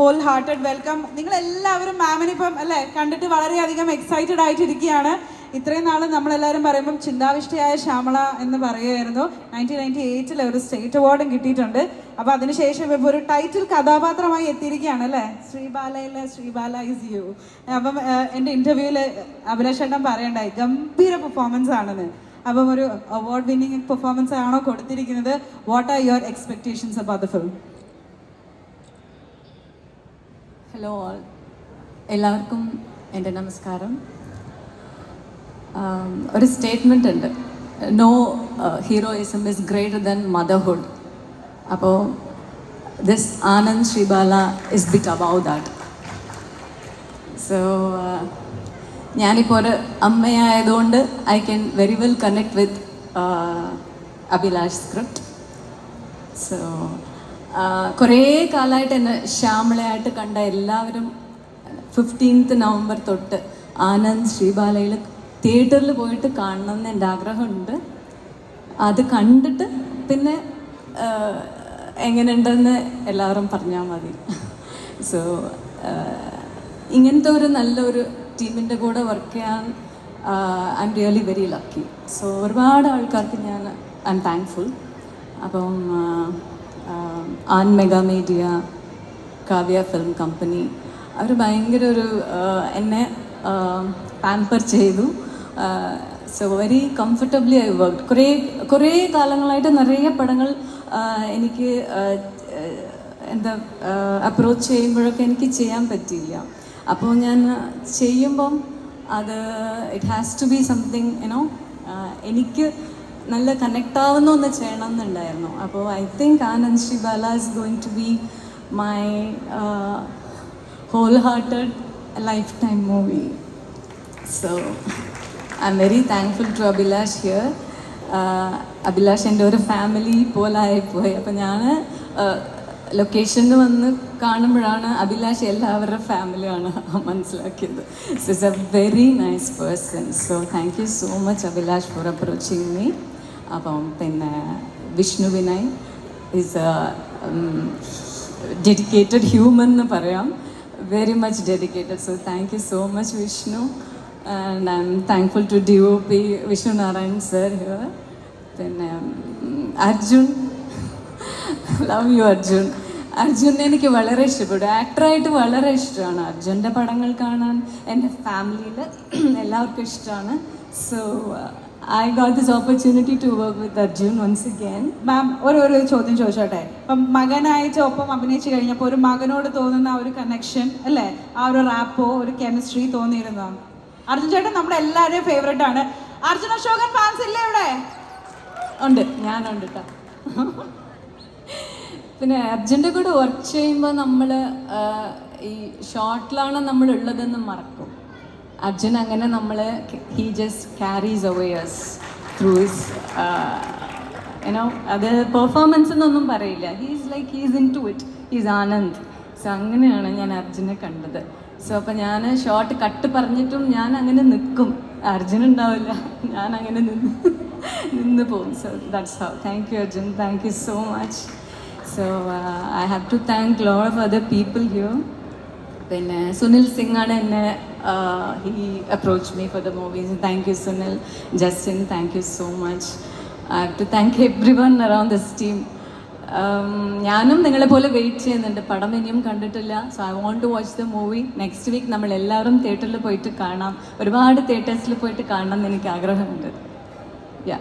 Whole hearted welcome നിങ്ങൾ എല്ലാവരും മാമിന് ഇപ്പം അല്ലേ കണ്ടിട്ട് വളരെയധികം എക്സൈറ്റഡ് ആയിട്ടിരിക്കുകയാണ്. ഇത്രയും നാൾ നമ്മളെല്ലാവരും പറയുമ്പം ചിന്താവിഷ്ടയായ ശ്യാമള എന്ന് പറയുമായിരുന്നു നയന്റീൻ നയന്റി എയ്റ്റിൽ ഒരു സ്റ്റേറ്റ് അവാർഡും കിട്ടിയിട്ടുണ്ട്. അപ്പോൾ അതിനുശേഷം ഇപ്പോൾ ഒരു ടൈറ്റിൽ കഥാപാത്രമായി എത്തിയിരിക്കുകയാണ് അല്ലേ? ശ്രീബാലയിലെ ശ്രീബാല ഇസ് യു അപ്പം എന്റെ ഇന്റർവ്യൂവിൽ അഭിലാഷേട്ടൻ പറയണ്ടായി ഗംഭീര പെർഫോമൻസ് ആണെന്ന്. അപ്പം ഒരു അവാർഡ് വിന്നിങ് പെർഫോമൻസ് ആണോ കൊടുത്തിരിക്കുന്നത്? What are your expectations about the film hello all എല്ലാവർക്കും എന്റെ നമസ്കാരം. ഒരു സ്റ്റേറ്റ്മെന്റ് ഉണ്ട്. No heroism is greater than motherhood അപ്പോൾ this Anand Sreebala is bit about that so ഞാനിപ്പോൾ ഒരു അമ്മയായതുകൊണ്ട് I can very well connect with Abhilash script so കുറേ കാലമായിട്ട് എന്നെ ശ്യാമളയായിട്ട് കണ്ട എല്ലാവരും ഫിഫ്റ്റീൻത്ത് നവംബർ തൊട്ട് ആനന്ദ് ശ്രീബാലയിൽ തിയേറ്ററിൽ പോയിട്ട് കാണണം എന്ന് എന്റെ ആഗ്രഹമുണ്ട്. അത് കണ്ടിട്ട് പിന്നെ എങ്ങനെയുണ്ടെന്ന് എല്ലാവരും പറഞ്ഞാൽ മതി. സോ ഇങ്ങനത്തെ ഒരു നല്ലൊരു ടീമിന്റെ കൂടെ വർക്ക് ചെയ്യാൻ I'm really very lucky so ഒരുപാട് ആൾക്കാർക്ക് ഞാൻ ഐ എം താങ്ക്ഫുൾ അപ്പം and mega media Kavya film company. അവർ ഭയങ്കര ഒരു എന്നെ പാമ്പർ ചെയ്തു. So very comfortably I work കുറേ കുറേ കാലങ്ങളായിട്ട് നിറയെ പടങ്ങൾ എനിക്ക് എന്താ അപ്രോച്ച് ചെയ്യുമ്പോഴൊക്കെ എനിക്ക് ചെയ്യാൻ പറ്റിയില്ല. അപ്പോൾ ഞാൻ ചെയ്യുമ്പം അത് it has to be something you know എനിക്ക് നല്ല കണക്ട് ആവുന്ന ഒന്ന് ചെയ്യണം എന്നുണ്ടായിരുന്നു അപ്പോൾ I think Anand Sree Bala is going to be my whole hearted lifetime movie so I'm very thankful to Abhilash here Abhilash എന്റെ ഒരു ഫാമിലി പോലായിപ്പോയി അപ്പോൾ ഞാൻ ലൊക്കേഷനിൽ വന്ന് കാണുമ്പോഴാണ് അഭിലാഷ് എല്ലാവരുടെ ഫാമിലിയാണ് മനസ്സിലാക്കിയത്. Is a very nice person so thank you so much Abhilash for approaching me അപ്പം പിന്നെ Vishnu Vinay is a dedicated human എന്ന് പറയാം. Very much dedicated so thank you so much Vishnu. And I'm thankful to D O P Vishnu Narayan sir here പിന്നെ Arjun love you Arjun Arjun എനിക്ക് വളരെ ഇഷ്ടപ്പെട്ടു. ആക്ടറായിട്ട് വളരെ ഇഷ്ടമാണ്. അർജുന്റെ പടങ്ങൾ കാണാൻ എന്റെ ഫാമിലിയിൽ എല്ലാവർക്കും ഇഷ്ടമാണ്. So I got this opportunity to work with Arjun once again ma'am ഒരു ചോദ്യം ചോദിച്ചോട്ടെ? ഇപ്പം മകനായിട്ട് ഒപ്പം അഭിനയിച്ചു കഴിഞ്ഞപ്പോൾ ഒരു മകനോട് തോന്നുന്ന ആ ഒരു കണക്ഷൻ അല്ലേ? ആ ഒരു റാപ്പോ ഒരു കെമിസ്ട്രി തോന്നിയിരുന്നോ? അർജുൻ ചേട്ടൻ നമ്മുടെ എല്ലാവരുടെയും ഫേവറേറ്റ് ആണ്. അർജുൻ അശോകൻ ഫാൻസ് ഇല്ലേ ഇവിടെ? ഉണ്ട്. ഞാനുണ്ട് കേട്ടോ പിന്നെ അർജുന്റെ കൂടെ വർക്ക് ചെയ്യുമ്പോൾ നമ്മൾ ഈ ഷോർട്ടിലാണ് നമ്മൾ ഉള്ളതെന്ന് മറക്കും. അർജുൻ അങ്ങനെ നമ്മൾ he just carries ourselves through his you know അത് പെർഫോമൻസ് എന്നൊന്നും പറയില്ല. He's like he's into it he's Anand. So അങ്ങനെയാണ് ഞാൻ അർജുനെ കണ്ടത്. സോ അപ്പം ഞാൻ ഷോർട്ട് കട്ട് പറഞ്ഞിട്ടും ഞാൻ അങ്ങനെ നിൽക്കും അർജുൻ ഉണ്ടാവില്ല. ഞാൻ അങ്ങനെ നിന്ന് നിന്ന് പോകും. So that's how thank you Arjun. Thank you so much so I have to thank lot of other people here പിന്നെ സുനിൽ സിംഗ് ആണ് എന്നെ he approach me for the movies thank you Sunil Justin thank you so much I have to thank everyone around this team ഞാനും നിങ്ങളെ പോലെ wait ചെയ്യുന്നുണ്ട്. പടം ഇനിയും കണ്ടിട്ടില്ല. So I want to watch the movie next week നമ്മൾ എല്ലാവരും തിയേറ്ററിൽ പോയിട്ട് കാണാം. ഒരുപാട് തിയേറ്റേഴ്സിൽ പോയിട്ട് കാണണം എന്ന് എനിക്ക് ആഗ്രഹമുണ്ട്. യാ